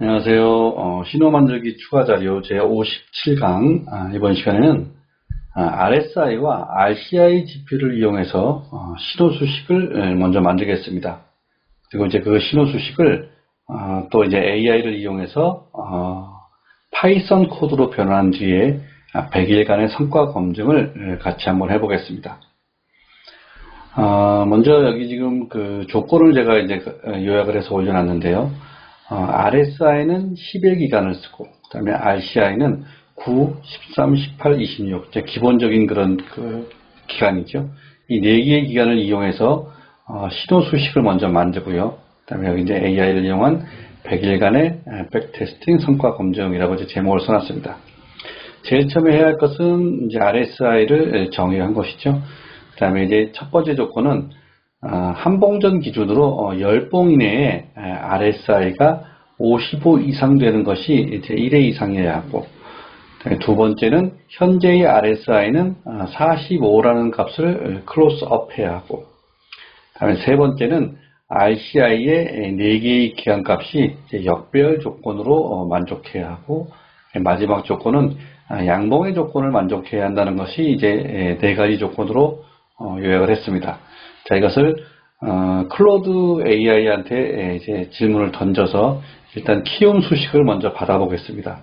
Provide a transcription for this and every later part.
안녕하세요. 어, 신호 만들기 추가 자료 제 57강 아, 이번 시간에는 아, RSI와 RCI 지표를 이용해서 어, 신호 수식을 먼저 만들겠습일 그리고 이제 그 신호 수식을 어, 또 이제 AI를 이용해서 어, 파이썬 코드로 변환한 뒤에 100일간의 성과 검증을 같이 한번 해보겠습니다. 어, 먼저 여기 지금 그 조건을 제가 이제 그, 요약을 해서 올려놨는데요. 어, RSI는 10일 기간을 쓰고 그 다음에 RCI는 9, 13, 18, 26 기본적인 그런 그 기간이죠. 이 네 개의 기간을 이용해서 어, 신호 수식을 먼저 만들고요. 그 다음에 여기 이제 AI를 이용한 100일간의 백테스팅 성과 검증이라고 이제 제목을 써놨습니다. 제일 처음에 해야 할 것은 이제 RSI를 정의한 것이죠. 그 다음에 이제 첫 번째 조건은 아, 한봉전 기준으로 10봉 어, 이내에 RSI가 55 이상 되는 것이 이제 1회 이상이어야 하고 두 번째는 현재의 RSI는 45라는 아, 값을 클로스업 해야 하고 다음에 세 번째는 RCI의 4개의 기간값이 역별 조건으로 어, 만족해야 하고 마지막 조건은 아, 양봉의 조건을 만족해야 한다는 것이 이제 네 가지 조건으로 어, 요약을 했습니다. 자, 이것을 어, 클로드 AI한테 이제 질문을 던져서 일단 키움 수식을 먼저 받아보겠습니다.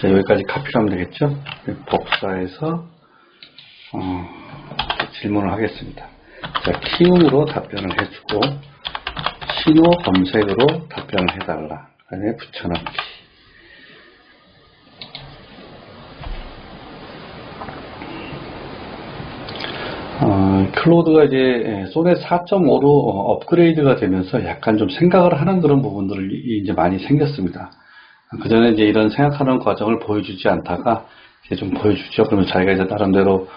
자, 여기까지 카피를 하면 되겠죠? 복사해서 어, 질문을 하겠습니다. 자, 키움으로 답변을 해주고 신호 검색으로 답변을 해달라. 그 다음에 붙여넣기. 어, 클로드가 이제 소넷 4.5로 업그레이드가 되면서 약간 좀 생각을 하는 그런 부분들이 이제 많이 생겼습니다. 그 전에 이제 이런 생각하는 과정을 보여주지 않다가 이제 좀 보여주죠. 그러면 자기가 이제 나름대로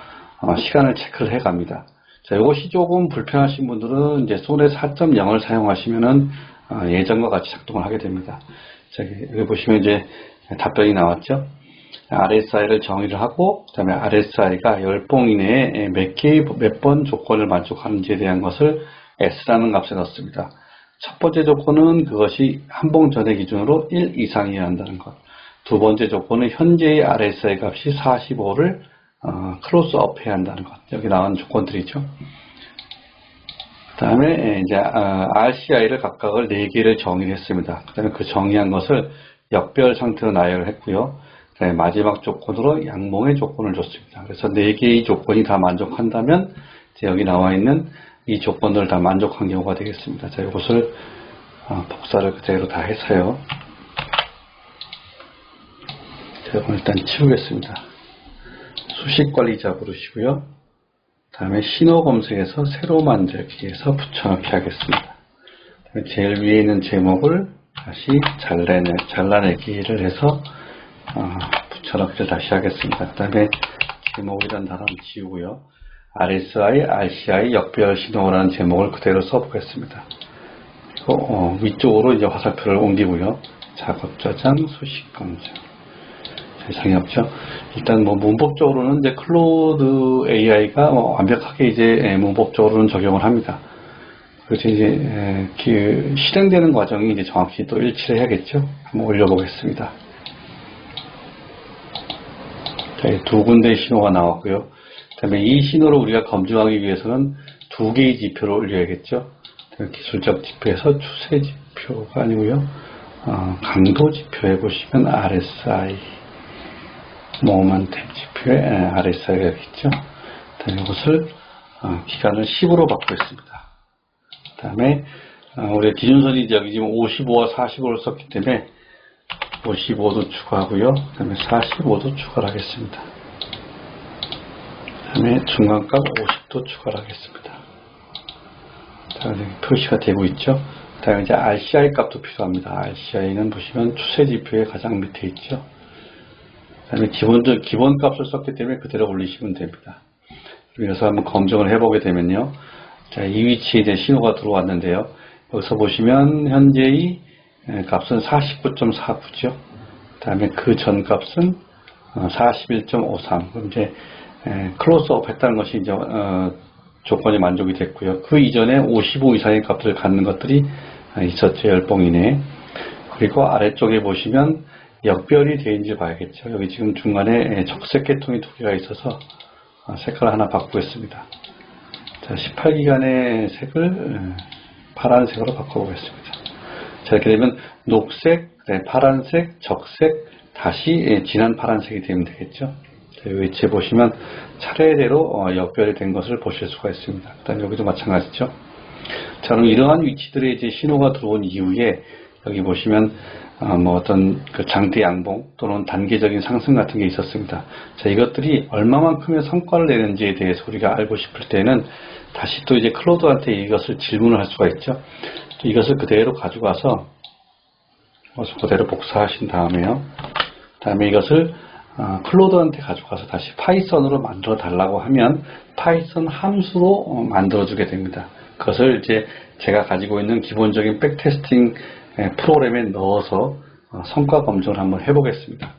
어, 시간을 체크를 해 갑니다. 자, 이것이 조금 불편하신 분들은 이제 소넷 4.0을 사용하시면은 어, 예전과 같이 작동을 하게 됩니다. 자, 여기 보시면 이제 답변이 나왔죠. RSI를 정의를 하고 그 다음에 RSI가 10봉 이내에 몇 개, 몇 번 조건을 만족하는지에 대한 것을 S라는 값에 넣습니다. 첫 번째 조건은 그것이 한 봉 전의 기준으로 1 이상이어야 한다는 것. 두 번째 조건은 현재의 RSI 값이 45를 어, 클로스업 해야 한다는 것. 여기 나온 조건들이죠. 그 다음에 이제 어, RCI를 각각을 4개를 정의했습니다. 그 다음에 그 정의한 것을 역별 상태로 나열을 했고요. 네, 마지막 조건으로 양봉의 조건을 줬습니다. 그래서 네 개의 조건이 다 만족한다면 여기 나와 있는 이 조건들을 다 만족한 경우가 되겠습니다. 자, 이것을 어, 복사를 그대로 다 해서요. 자, 그럼 일단 치우겠습니다. 수식관리자 부르시고요. 다음에 신호 검색에서 새로 만들기에서 붙여넣기 하겠습니다. 제일 위에 있는 제목을 다시 잘라내, 잘라내기를 해서 어, 붙여넣기를 다시 하겠습니다. 그 다음에 제목이란 단어는 지우고요. RSI, RCI 역별 신호라는 제목을 그대로 써보겠습니다. 그리고 어, 위쪽으로 이제 화살표를 옮기고요. 작업 저장, 수식 검증. 이상이 없죠. 일단 뭐 문법적으로는 이제 클로드 AI가 뭐 완벽하게 이제 문법적으로는 적용을 합니다. 그래서 이제 그 실행되는 과정이 이제 정확히 또 일치를 해야겠죠. 한번 올려보겠습니다. 두 군데의 신호가 나왔고요. 그 다음에 이 신호를 우리가 검증하기 위해서는 두 개의 지표를 올려야겠죠. 기술적 지표에서 추세 지표가 아니고요. 어, 강도 지표에 보시면 RSI, 모먼템 지표에 RSI가 있죠. 이것을 어, 기간을 10으로 바꾸겠습니다. 그 다음에 어, 우리 기준선이 지금 55와 45를 썼기 때문에 55도 추가하고요. 그 다음에 45도 추가를 하겠습니다. 그 다음에 중간값 50도 추가를 하겠습니다. 자, 표시가 되고 있죠. 그 다음에 이제 RCI 값도 필요합니다. RCI는 보시면 추세 지표의 가장 밑에 있죠. 그 다음에 기본적, 기본 값을 썼기 때문에 그대로 올리시면 됩니다. 그래서 한번 검증을 해보게 되면요. 자, 이 위치에 이제 신호가 들어왔는데요. 여기서 보시면 현재의 예, 값은 49.49죠. 그 다음에 그 전 값은 41.53. 어, 그럼 이제 예, 클로스업 했다는 것이 이제 어, 조건이 만족이 됐고요. 그 이전에 55 이상의 값을 갖는 것들이 있었죠. 열봉 이내. 그리고 아래쪽에 보시면 역별이 되어 있는지 봐야겠죠. 여기 지금 중간에 적색 계통이 두 개가 있어서 아, 색깔 하나 바꾸겠습니다. 자, 18기간의 색을 파란색으로 바꿔보겠습니다. 자, 이렇게 되면 녹색, 네, 파란색, 적색, 다시 진한 파란색이 되면 되겠죠. 위치에 보시면 차례대로 어, 역별이 된 것을 보실 수가 있습니다. 일단 여기도 마찬가지죠. 자, 그럼 이러한 위치들의 이제 신호가 들어온 이후에 여기 보시면 어, 뭐 어떤 그 장대 양봉 또는 단계적인 상승 같은 게 있었습니다. 자, 이것들이 얼마만큼의 성과를 내는지에 대해서 우리가 알고 싶을 때는 다시 또 이제 클로드한테 이것을 질문을 할 수가 있죠. 이것을 그대로 가져가서 그대로 복사하신 다음에요. 다음에 이것을 어, 클로드한테 가져가서 다시 파이썬으로 만들어 달라고 하면 파이썬 함수로 어, 만들어 주게 됩니다. 그것을 이제 제가 가지고 있는 기본적인 백테스팅 프로그램에 넣어서 어, 성과 검증을 한번 해보겠습니다.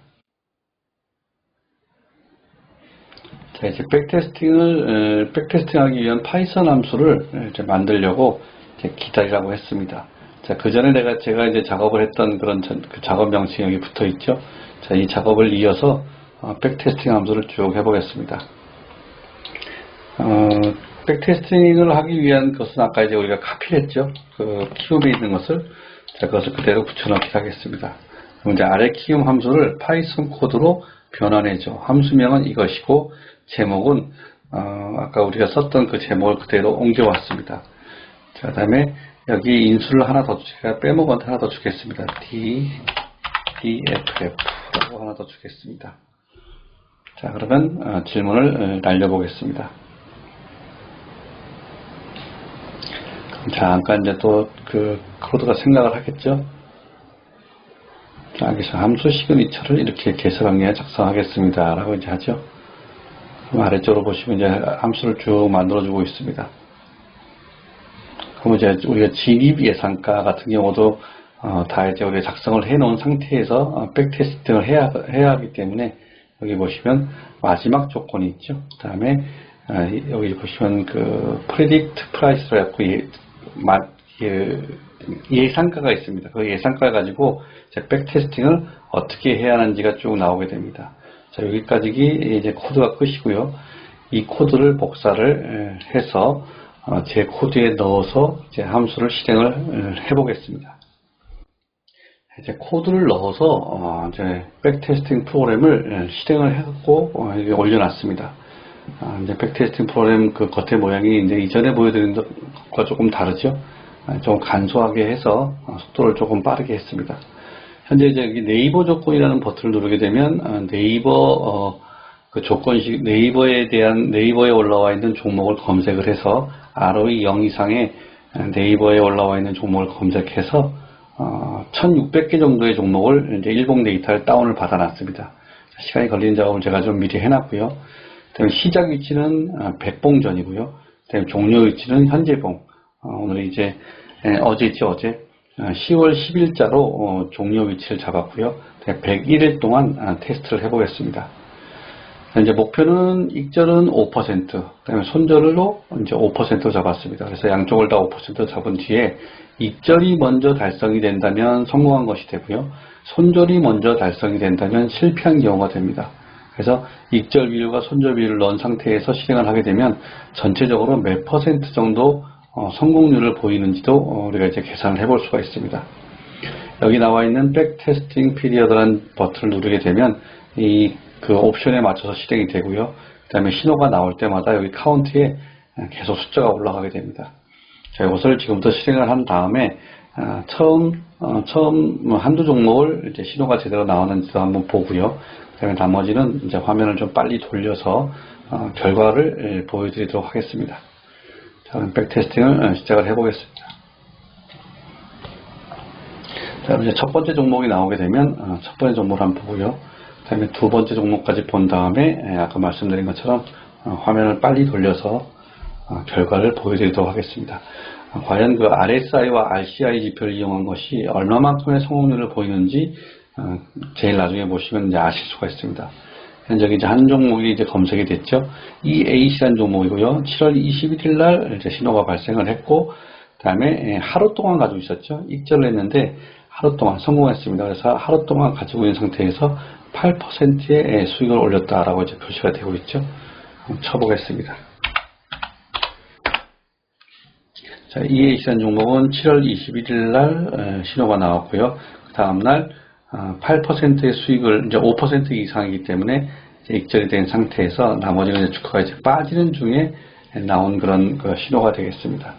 자, 이제 백테스팅을, 백테스팅하기 위한 파이썬 함수를 이제 만들려고 기다리라고 했습니다. 자, 그 전에 내가, 제가 이제 작업을 했던 그런 전, 그 작업 명칭이 여기 붙어 있죠. 자, 이 작업을 이어서 어, 백테스팅 함수를 쭉 해보겠습니다. 어, 백테스팅을 하기 위한 것은 아까 이제 우리가 카피를 했죠. 그 키움에 있는 것을. 자, 그것을 그대로 붙여넣기 하겠습니다. 그럼 이제 아래 키움 함수를 파이썬 코드로 변환해줘. 함수명은 이것이고, 제목은, 어, 아까 우리가 썼던 그 제목을 그대로 옮겨왔습니다. 자, 그 다음에 여기 인수를 하나 더, 제가 빼먹은 하나 더 주겠습니다. D, DFF라고 하나 더 주겠습니다. 자, 그러면 어, 질문을 날려보겠습니다. 자, 아까 이제 또 그 코드가 생각을 하겠죠? 자, 여기서 함수 시그니처를 이렇게 개설하기에 작성하겠습니다. 라고 이제 하죠. 아래쪽으로 보시면 이제 함수를 쭉 만들어주고 있습니다. 그럼 이제 우리가 진입 예상가 같은 경우도 어, 다 이제 우리가 작성을 해 놓은 상태에서 어, 백테스팅을 해야, 해야 하기 때문에 여기 보시면 마지막 조건이 있죠. 그 다음에 어, 여기 보시면 그 price로 해갖고 예, 마, 예, 예상가가 있습니다. 그 예상가 가지고 백테스팅을 어떻게 해야 하는지가 쭉 나오게 됩니다. 자, 여기까지 이제 코드가 끝이고요. 이 코드를 복사를 해서 어, 제 코드에 넣어서 이제 함수를 실행을 해보겠습니다. 이제 코드를 넣어서 어, 이제 백테스팅 프로그램을 실행을 해갖고 어, 올려놨습니다. 아, 이제 백테스팅 프로그램 그 겉의 모양이 이제 이전에 보여드린 것과 조금 다르죠. 아, 좀 간소하게 해서 속도를 조금 빠르게 했습니다. 현재 이제 네이버 조건이라는 버튼을 누르게 되면 네이버 어, 그 조건식 네이버에 대한 네이버에 올라와 있는 종목을 검색을 해서 ROE 0 이상의 네이버에 올라와 있는 종목을 검색해서 어, 1600개 정도의 종목을 이제 일봉 데이터를 다운을 받아놨습니다. 시간이 걸리는 작업을 제가 좀 미리 해놨고요. 그다음에 시작 위치는 백봉 전이고요. 그다음에 종료 위치는 현재봉. 어, 오늘 이제 어제 있죠 어제 10월 10일자로 어, 종료 위치를 잡았고요. 101일 동안 아, 테스트를 해보겠습니다. 이제 목표는 익절은 5%, 그다음에 손절로 이제 5% 잡았습니다. 그래서 양쪽을 다 5% 잡은 뒤에 익절이 먼저 달성이 된다면 성공한 것이 되고요. 손절이 먼저 달성이 된다면 실패한 경우가 됩니다. 그래서 익절 비율과 손절 비율을 넣은 상태에서 실행을 하게 되면 전체적으로 몇 퍼센트 정도 어, 성공률을 보이는지도 어, 우리가 이제 계산을 해볼 수가 있습니다. 여기 나와 있는 백테스팅 피리어드라는 버튼을 누르게 되면 이 그 옵션에 맞춰서 실행이 되고요. 그 다음에 신호가 나올 때마다 여기 카운트에 계속 숫자가 올라가게 됩니다. 자, 이것을 지금부터 실행을 한 다음에 아, 처음 어, 처음 뭐 한두 종목을 이제 신호가 제대로 나오는지도 한번 보고요. 그다음에 나머지는 이제 화면을 좀 빨리 돌려서 어, 결과를 예, 보여드리도록 하겠습니다. 자, 그럼 백테스팅을 어, 시작을 해보겠습니다. 자, 이제 첫 번째 종목이 나오게 되면 어, 첫 번째 종목을 한번 보고요. 그 다음에 두 번째 종목까지 본 다음에 예, 아까 말씀드린 것처럼 어, 화면을 빨리 돌려서 결과를 보여드리도록 하겠습니다. 과연 그 RSI와 RCI 지표를 이용한 것이 얼마만큼의 성공률을 보이는지 제일 나중에 보시면 이제 아실 수가 있습니다. 현재 이제 한 종목이 이제 검색이 됐죠. EAC라는 종목이고요. 7월 21일 날 신호가 발생을 했고, 다음에 예, 하루 동안 가지고 있었죠. 익절을 했는데 하루 동안 성공했습니다. 그래서 하루 동안 가지고 있는 상태에서 8%의 수익을 올렸다라고 이제 표시가 되고 있죠. 한번 쳐보겠습니다. 자, 익산 종목은 7월 21일 날 신호가 나왔고요. 그 다음날 8%의 수익을 이제 5% 이상이기 때문에 이제 익절이 된 상태에서 나머지는 주가가 이제 빠지는 중에 나온 그런 그 신호가 되겠습니다.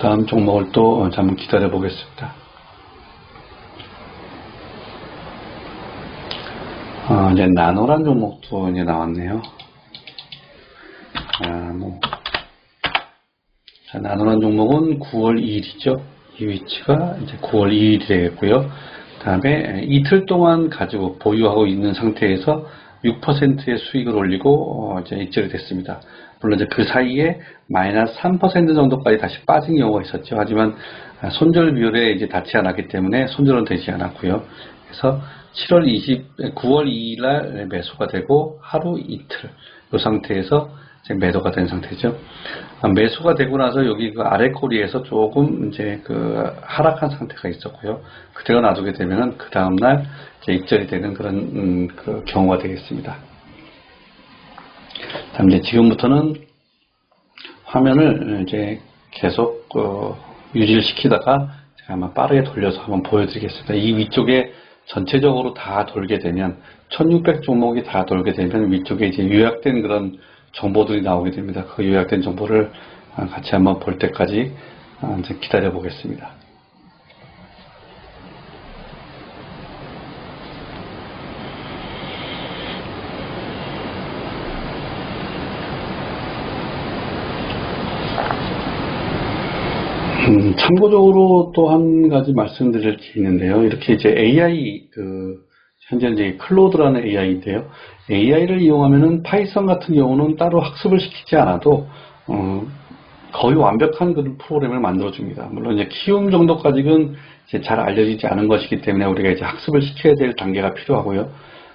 또 다음 종목을 또 잠깐 기다려 보겠습니다. 어, 이제 나노란 종목도 이제 나왔네요. 나노. 자, 나노란 종목은 9월 2일이죠. 이 위치가 이제 9월 2일이 되겠고요. 그 다음에 이틀 동안 가지고 보유하고 있는 상태에서 6%의 수익을 올리고 어, 이제 익절이 됐습니다. 물론 이제 그 사이에 마이너스 3% 정도까지 다시 빠진 경우가 있었죠. 하지만 손절 비율에 이제 닿지 않았기 때문에 손절은 되지 않았고요. 그래서 7월 20, 9월 2일 날 매수가 되고 하루 이틀 이 상태에서 매도가 된 상태죠. 아, 매수가 되고 나서 여기 그 아래 꼬리에서 조금 이제 그 하락한 상태가 있었고요. 그대로 놔두게 되면은 그 다음날 이제 입절이 되는 그런 음, 그 경우가 되겠습니다. 다음 이제 지금부터는 화면을 이제 계속 어, 유지를 시키다가 제가 아마 빠르게 돌려서 한번 보여드리겠습니다. 이 위쪽에 전체적으로 다 돌게 되면 1600 종목이 다 돌게 되면 위쪽에 이제 요약된 그런 정보들이 나오게 됩니다. 그 요약된 정보를 같이 한번 볼 때까지 이제 기다려 보겠습니다. 음, 참고적으로 또 한 가지 말씀드릴 게 있는데요. 이렇게 이제 AI 그 현재 이제 클로드라는 AI인데요. AI를 이용하면은 파이썬 같은 경우는 따로 학습을 시키지 않아도 어, 거의 완벽한 그런 프로그램을 만들어 줍니다. 물론 이제 키움 정도까지는 잘 알려지지 않은 것이기 때문에 우리가 이제 학습을 시켜야 될 단계가 필요하고요.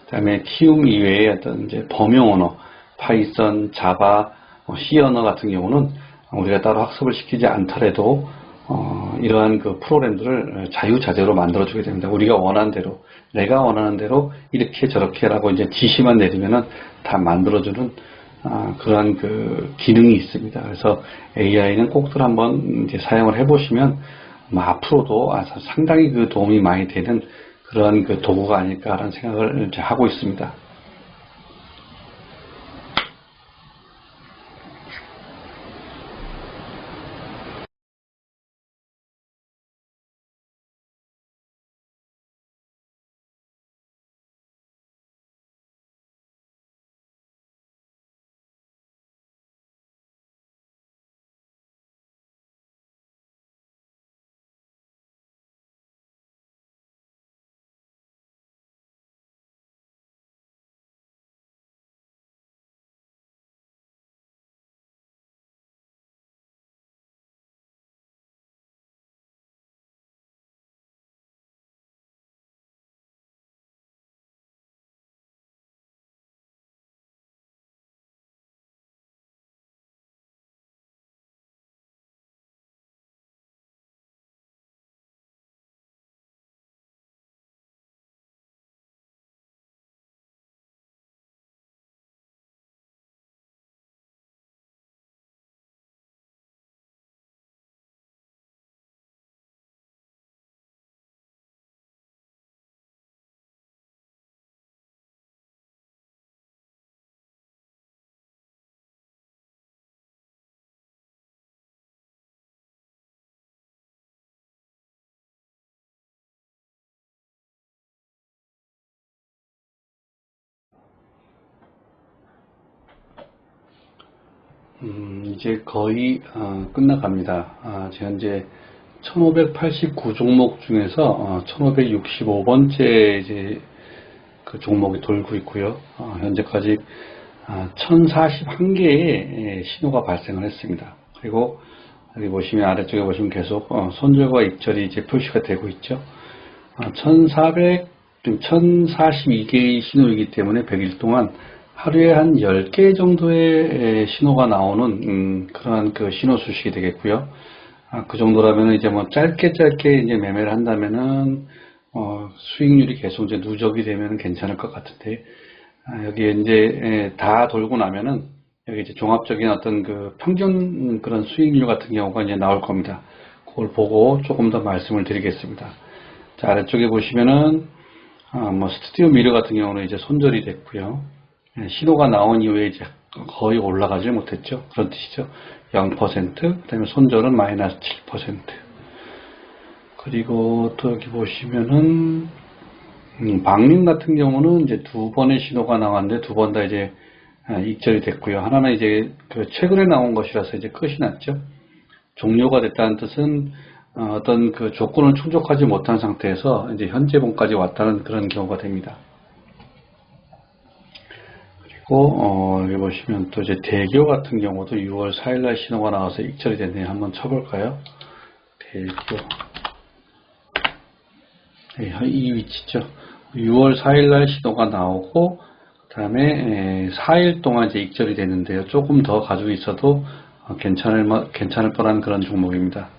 그다음에 키움 이외에 어떤 이제 범용 언어, 파이썬, 자바, 뭐 C 언어 같은 경우는 우리가 따로 학습을 시키지 않더라도 어, 이러한 그 프로그램들을 자유자재로 만들어주게 됩니다. 우리가 원하는 대로, 내가 원하는 대로 이렇게 저렇게라고 이제 지시만 내리면은 다 만들어주는 아, 그러한 그 기능이 있습니다. 그래서 AI는 꼭들 한번 이제 사용을 해보시면 뭐 앞으로도 상당히 그 도움이 많이 되는 그러한 그 도구가 아닐까라는 생각을 이제 하고 있습니다. 음, 이제 거의 어, 끝나갑니다. 아, 현재 1589 종목 중에서 어, 1565번째 이제 그 종목이 돌고 있고요. 어, 현재까지 아, 1041개의 신호가 발생을 했습니다. 그리고 여기 보시면 아래쪽에 보시면 계속 어, 손절과 입절이 이제 표시가 되고 있죠. 1400, 1042개의 신호이기 때문에 100일 동안 하루에 한 10개 정도의 신호가 나오는 음, 그러한 그 신호 수식이 되겠고요. 아, 그 정도라면 이제 뭐 짧게 짧게 이제 매매를 한다면은 어, 수익률이 계속 이제 누적이 되면 괜찮을 것 같은데 아, 여기 이제 다 돌고 나면은 여기 이제 종합적인 어떤 그 평균 그런 수익률 같은 경우가 이제 나올 겁니다. 그걸 보고 조금 더 말씀을 드리겠습니다. 자, 아래쪽에 보시면은 아, 뭐 스튜디오 미러 같은 경우는 이제 손절이 됐고요. 예, 신호가 나온 이후에 이제 거의 올라가지 못했죠. 그런 뜻이죠. 0%, 그 다음에 손절은 마이너스 7%. 그리고 또 여기 보시면은, 음, 방림 같은 경우는 이제 두 번의 신호가 나왔는데 두 번 다 이제 아, 익절이 됐고요. 하나는 이제 그 최근에 나온 것이라서 이제 끝이 났죠. 종료가 됐다는 뜻은 어, 어떤 그 조건을 충족하지 못한 상태에서 이제 현재본까지 왔다는 그런 경우가 됩니다. 그리고 어, 여기 보시면 또 이제 대교 같은 경우도 6월 4일날 신호가 나와서 익절이 됐네요. 한번 쳐볼까요? 대교 네, 이 위치죠. 6월 4일날 신호가 나오고 그 다음에 4일 동안 이제 익절이 됐는데요. 조금 더 가지고 있어도 어, 괜찮을 괜찮을 뻔한 그런 종목입니다.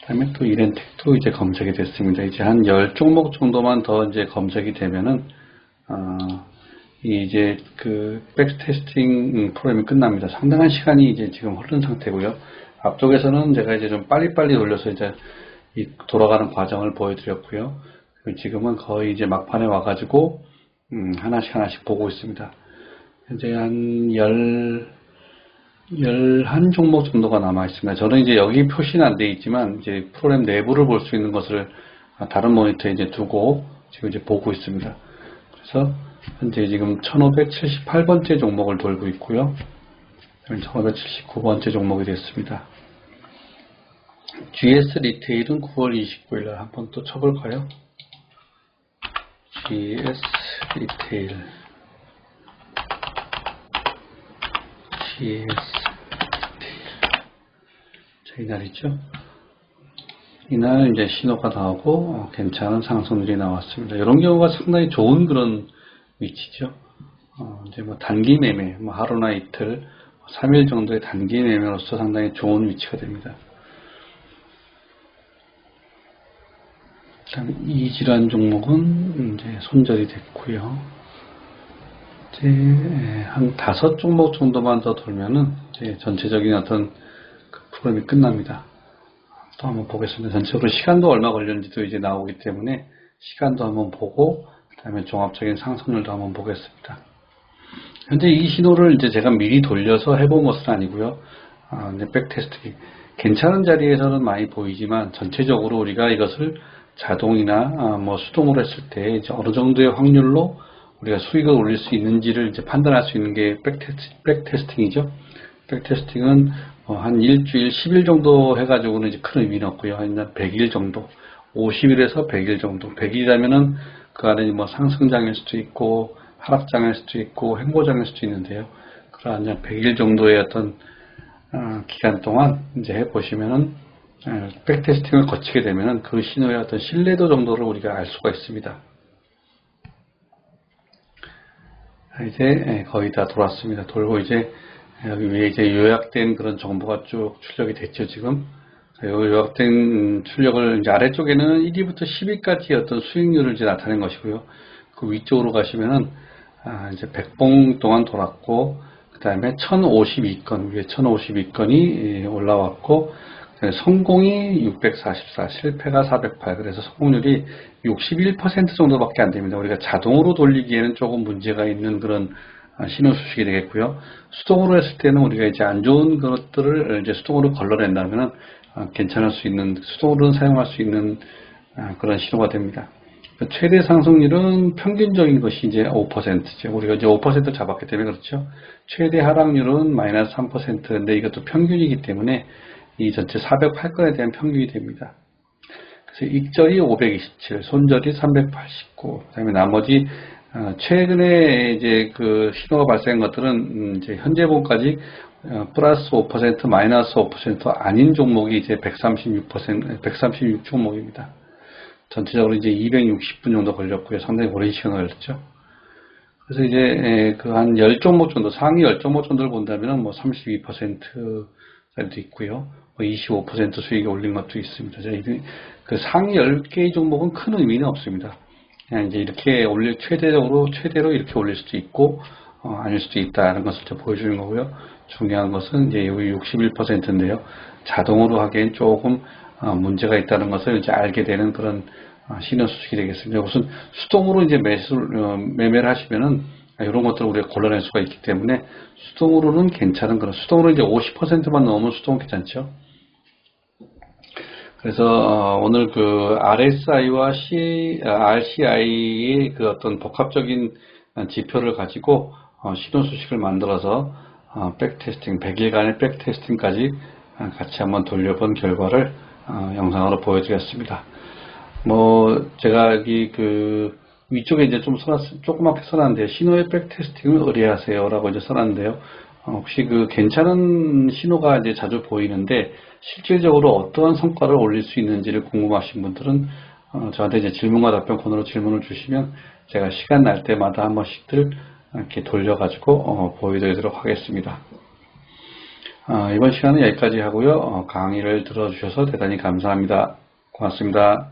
그 다음에 또 이렌텍도 이제 검색이 됐습니다. 이제 한 10종목 정도만 더 이제 검색이 되면은 어, 이제 그 백테스팅 프로그램이 끝납니다. 상당한 시간이 이제 지금 흐른 상태고요. 앞쪽에서는 제가 이제 좀 빨리빨리 돌려서 이제 이 돌아가는 과정을 보여드렸고요. 지금은 거의 이제 막판에 와가지고 음, 하나씩 하나씩 보고 있습니다. 현재 한 열, 열한 종목 정도가 남아 있습니다. 저는 이제 여기 표시는 안 되어 있지만 이제 프로그램 내부를 볼 수 있는 것을 다른 모니터에 이제 두고 지금 이제 보고 있습니다. 그래서 현재 지금 1578번째 종목을 돌고 있고요. 1579번째 종목이 됐습니다. GS 리테일은 9월 29일 날 한번 또 쳐볼까요? GS 리테일 GS 자, 이날이죠. 이날 이제 신호가 나오고 어, 괜찮은 상승률이 나왔습니다. 이런 경우가 상당히 좋은 그런 위치죠. 어, 이제 뭐 단기 매매, 뭐 하루나 이틀, 3일 정도의 단기 매매로서 상당히 좋은 위치가 됩니다. 이 질환 종목은 이제 손절이 됐고요. 이제 한 다섯 종목 정도만 더 돌면은 이제 전체적인 어떤 그 프로그램이 끝납니다. 또 한번 보겠습니다. 전체적으로 시간도 얼마 걸렸는지도 이제 나오기 때문에 시간도 한번 보고 그 다음에 종합적인 상승률도 한번 보겠습니다. 현재 이 신호를 이제 제가 미리 돌려서 해본 것은 아니고요. 아, 백테스트 괜찮은 자리에서는 많이 보이지만 전체적으로 우리가 이것을 자동이나 아, 뭐 수동으로 했을 때 이제 어느 정도의 확률로 우리가 수익을 올릴 수 있는지를 이제 판단할 수 있는 게 백테스트, 백테스팅이죠. 백테스팅은 뭐한 일주일, 10일 정도 해가지고는 이제 큰 의미는 없고요. 한 100일 정도, 50일에서 100일 정도. 100일이라면은 그 안에 뭐 상승장일 수도 있고, 하락장일 수도 있고, 행보장일 수도 있는데요. 그러한 100일 정도의 어떤 어, 기간 동안 이제 해보시면은 예, 백테스팅을 거치게 되면 그 신호의 어떤 신뢰도 정도를 우리가 알 수가 있습니다. 이제 예, 거의 다 돌았습니다. 돌고 이제 여기 위에 이제 요약된 그런 정보가 쭉 출력이 됐죠, 지금. 요약된 출력을 이제 아래쪽에는 1위부터 10위까지 어떤 수익률을 이제 나타낸 것이고요. 그 위쪽으로 가시면은 아, 이제 100봉 동안 돌았고, 그 다음에 1052건, 위에 1052건이 올라왔고, 성공이 644, 실패가 408. 그래서 성공률이 61% 정도밖에 안 됩니다. 우리가 자동으로 돌리기에는 조금 문제가 있는 그런 아, 신호 수식이 되겠고요. 수동으로 했을 때는 우리가 이제 안 좋은 것들을 이제 수동으로 걸러낸다면 아, 괜찮을 수 있는 수동으로는 사용할 수 있는 아, 그런 신호가 됩니다. 최대 상승률은 평균적인 것이 이제 5%죠. 우리가 이제 5% 잡았기 때문에 그렇죠. 최대 하락률은 마이너스 3%인데 이것도 평균이기 때문에 이 전체 408건에 대한 평균이 됩니다. 그래서 익절이 527, 손절이 389, 그 다음에 나머지 어, 최근에 이제 그 신호가 발생한 것들은 음, 이제 현재 본까지 어, 플러스 5% 마이너스 5% 아닌 종목이 이제 136% 136 종목입니다. 전체적으로 이제 260분 정도 걸렸고요. 상당히 오랜 시간 걸렸죠. 그래서 이제 그 한 10종목 정도, 상위 10종목 정도를 본다면 뭐 32%짜리도 있고요. 뭐25% 수익이 올린 것도 있습니다. 그 상위 10개의 종목은 큰 의미는 없습니다. 그냥 이제 이렇게 올릴, 최대적으로, 최대로 이렇게 올릴 수도 있고, 어, 아닐 수도 있다는 것을 좀 보여주는 거고요. 중요한 것은 이제 여기 61%인데요. 자동으로 하기엔 조금 어, 문제가 있다는 것을 이제 알게 되는 그런 어, 신호 수식이 되겠습니다. 우선 수동으로 이제 매수 어, 매매를 하시면은 이런 것들을 우리가 골라낼 수가 있기 때문에 수동으로는 괜찮은 그런 수동으로 이제 50%만 넘으면 수동 괜찮죠. 그래서 어, 오늘 그 RSI와 C, RCI의 그 어떤 복합적인 지표를 가지고 어, 신호 수식을 만들어서 어, 백테스팅, 100일간의 백테스팅까지 같이 한번 돌려본 결과를 영상으로 보여드렸습니다. 뭐 제가 여기 그 위쪽에 이제 좀 써놨, 조그맣게 써놨는데 신호의 백테스팅을 의뢰하세요라고 이제 써놨는데요. 혹시 그 괜찮은 신호가 이제 자주 보이는데 실질적으로 어떠한 성과를 올릴 수 있는지를 궁금하신 분들은 어, 저한테 이제 질문과 답변 코너로 질문을 주시면 제가 시간 날 때마다 한 번씩들 이렇게 돌려가지고 어, 보여드리도록 하겠습니다. 어, 이번 시간은 여기까지 하고요. 어, 강의를 들어주셔서 대단히 감사합니다. 고맙습니다.